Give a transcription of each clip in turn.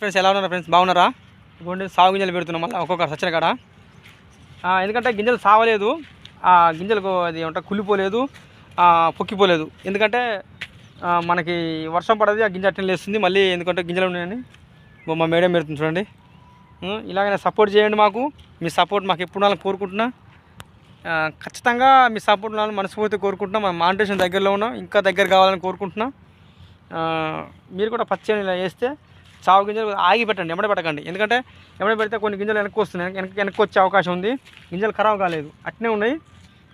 Friends ఎలా ఉన్నారు friends బాగున్నారా? ఇప్పుడు సాగు గింజలు పెడుతున్నాం మళ్ళీ ఒక్కొక్క సచ్చిన కాడ. ఎందుకంటే గింజలు సావలేదు. ఆ గింజలకు అది ఏమంటారు? కుళ్ళిపోలేదు. పొక్కిపోలేదు. ఎందుకంటే మనకి వర్షం పడది ఆ గింజ అట్టని లేస్తుంది. మళ్ళీ ఎందుకంటే గింజలు ఉన్నాయని మా మేడం పెడుతుంది చూడండి. ఉం, ఇలాగనే సపోర్ట్ చేయండి మాకు. మీ సపోర్ట్ మాకు ఎప్పుడు ఉండాలని కోరుకుంటున్నా. ఖచ్చితంగా మీ సపోర్ట్ ఉండాలని మనస్ఫూర్తి కోరుకుంటున్నా. మన మానిటేషన్ దగ్గరలో ఉన్నాం. ఇంకా దగ్గర కావాలని కోరుకుంటున్నా. మీరు కూడా పచ్చి ఇలా వేస్తే సాగు గింజలు ఆగి పెట్టండి ఎమ్మడే పెట్టకండి. ఎందుకంటే ఎమ్మడే పెడితే కొన్ని గింజలు వెనక్కి వస్తున్నాయి వెనక్కి వెనక్కి వచ్చే అవకాశం ఉంది. గింజలు ఖరాబ్ కాలేదు అట్నే ఉన్నాయి.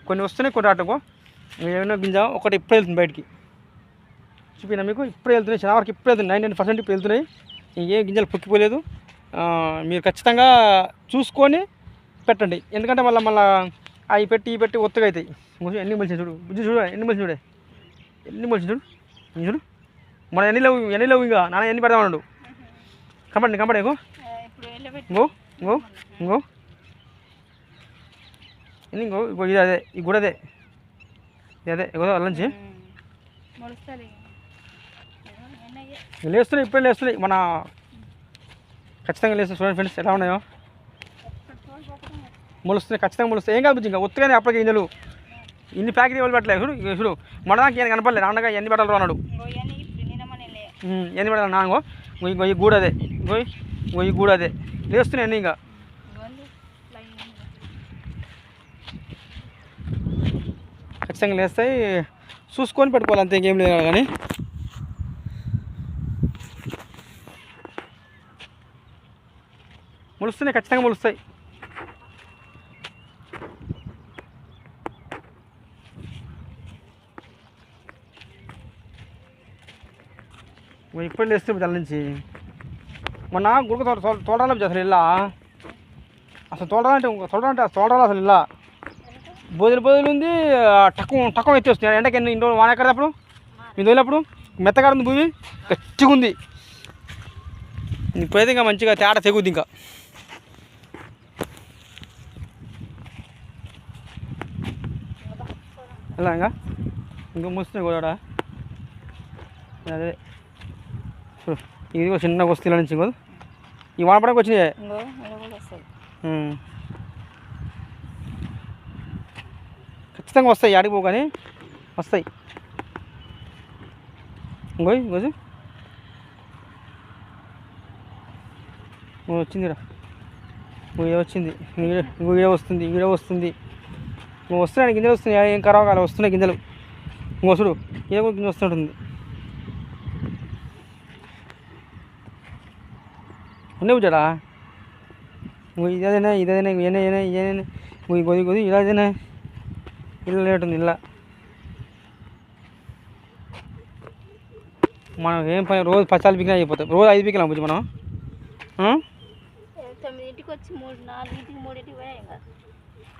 కొన్ని వస్తున్నాయి కొన్ని అటుకో ఏమైనా గింజ ఒకటి ఇప్పుడే వెళ్తుంది బయటికి. చూపినా మీకు? ఇప్పుడే వెళ్తున్నాయి చాలా వరకు ఇప్పుడు వెళ్తున్నాయి. నైన్ పర్సెంట్ ఇప్పుడు వెళ్తున్నాయి. ఏ గింజలు పొక్కిపోలేదు మీరు ఖచ్చితంగా చూసుకొని పెట్టండి. ఎందుకంటే మళ్ళీ మళ్ళీ అవి పెట్టి ఇవి పెట్టి ఒత్తుగా అవుతాయి. కొంచెం ఎన్ని మలిసిన చూడు? బుజ్జి చూడు ఎన్ని మలిసి చూడే? ఎన్ని మలిసి చూడు? చూడు. మన ఎన్ని లేవు ఎన్ని లేవు ఇంకా? నాన్న ఎన్ని పెడదామన్నాడు కంపండి కంపండి ఇంకో ఇంకో ఇంకో ఇంకో. ఎన్ని ఇంకో ఇంకో ఇది అదే ఇది కూడా అదే. ఇది అదే ఇగో అల్లంచి లేస్తున్నాయి ఇప్పుడే లేస్తున్నాయి. మన ఖచ్చితంగా లేస్తున్నాయి. చూడండి ఫ్రెండ్స్ ఎలా ఉన్నాయో. మొలుస్తున్నాయి ఖచ్చితంగా మొలుస్తాయి ఏం కాదు ఇంకా ఒత్తుగానే అప్పటికి గింజలు ఇన్ని ప్యాకెట్ ఇవ్వాలి పెట్టలేదు. చూడు చూడు. మనదానికి ఏం కనపడలేదు. నాన్నగా ఎన్ని పెట్టాలి అన్నాడు ఎన్ని పెట్టాలి నాన్నగో ఇంకో. ఈ గూడు పోయి పోయి కూడా అదే. లేస్తున్నాయి ఇంకా. ఖచ్చితంగా లేస్తాయి. చూసుకొని పెట్టుకోవాలి అంతే ఇంకేం లేదు కానీ. ములుస్తున్నాయి ఖచ్చితంగా ములుస్తాయి. ఇప్పుడు లేస్తే తల నుంచి. మొన్న గుడుకు తోట తోట తోటలో అసలు ఇలా. అసలు తోడాలంటే తోడాలంటే అసలు తోడాలి అసలు ఇలా. బోధులు బోధులు ఉంది టక్కువ టక్కువ ఎత్తేస్తుంది ఎండకి ఎన్ని ఇంట్లో వాన ఎక్కడప్పుడు మీరు వదిలినప్పుడు మెత్తగా ఉంది భూమి గట్టిగా ఉంది ఇప్పుడైతే ఇంకా మంచిగా తేడా తెగుద్ది ఇంకా. ఎలా ఇంకా? ఇంకా మూస్తుంది కూడా అదే. చూడు, ఇది కూడా చిన్నగా వస్తుంది ఇలా నుంచి ఇంకో. ఈ వానపడకు వచ్చినాయి? ఇంకో. ఖచ్చితంగా వస్తాయి ఆడికి పో కానీ వస్తాయి ఇంకోయ్ ఇంకోజు వచ్చిందిరా. ఇంకో వచ్చింది. ఇంకో ఇంకో ఈడ వస్తుంది ఈడ వస్తుంది. ఇంకో వస్తున్నాయి గింజలు వస్తున్నాయి. ఏం ఖరాబ్ కాలే వస్తున్నాయి గింజలు. ఇంకో చూడు ఏ గింజ వస్తుంటుంది ఉన్నాయి బుజ్జాడా ఇంకో ఇదేనా ఇదేనా ఏనా ఏనా ఏనా ఇంకో గొది గొది ఇలా ఇదేనా ఇల్లు లేటుంది ఇలా మనం ఏం పని రోజు పచ్చాలు పికినా అయిపోతాయి రోజు ఐదు పికినా బుజ్జి మనం ఆ? తొమ్మిదింటికి వచ్చి మూడు నాలుగింటికి మూడింటికి పోయాయి ఇంకా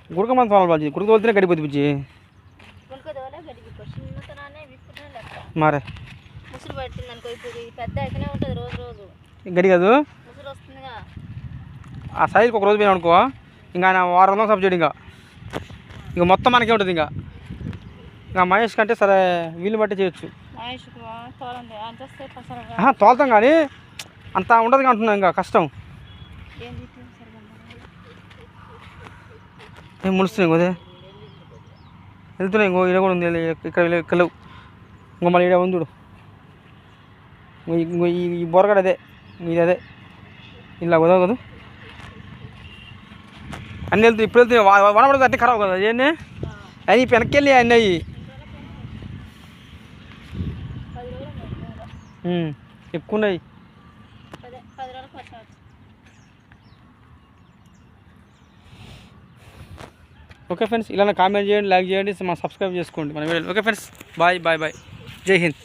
గుడక మన తోలాలి బాజీ గుడక తోలితేనే గడిపోద్ది బుజ్జి కొనుక్కోదోలే గడికి చిన్నతనానే విప్పుకునే లెక్క మరే ముసురు పట్టింది అనుకో ఇప్పుడు ఇది పెద్ద అయితేనే ఉంటుంది రోజు రోజు గడి కాదు ముసురు వస్తుందిగా ఆ సైజుకి ఒక రోజు పోయినా అనుకో ఇంకా ఆయన వారం రోజులు సబ్జెక్ట్ ఇంకా. ఇక మొత్తం మనకే ఉంటుంది ఇంకా. ఇంకా మహేష్ కంటే సరే వీలు బట్టి చేయొచ్చు. తోలుతాం కానీ అంత ఉండదు అంటున్నాం ఇంకా కష్టం. ఏం ముడుస్తున్నాయి ఇంకోదే? వెళ్తున్నాయి ఇంకో ఈడ కూడా ఉంది ఇక్కడ ఇక్కడ లేవు. ఇంకో మళ్ళీ ఈడ ఉంది చూడు. ఇంకో ఈ- ఇంకో ఈ ఈ బొరగడ అదే ఇది అదే. ఇలా కుదవ కదా అన్నీ వెళ్తాయి ఇప్పుడు వెళ్తాయి వా- వాన పడితే అన్నీ ఖరాబ్ కదా అన్నీ అవి వెనక్కి వెళ్ళి అన్నీ అవి ఎక్కువ ఉన్నాయి ఓకే ఫ్రెండ్స్ ఇలా కామెంట్ చేయండి లైక్ చేయండి మా సబ్స్క్రైబ్ చేసుకోండి. మన video okay friends bye bye bye. Jai Hind.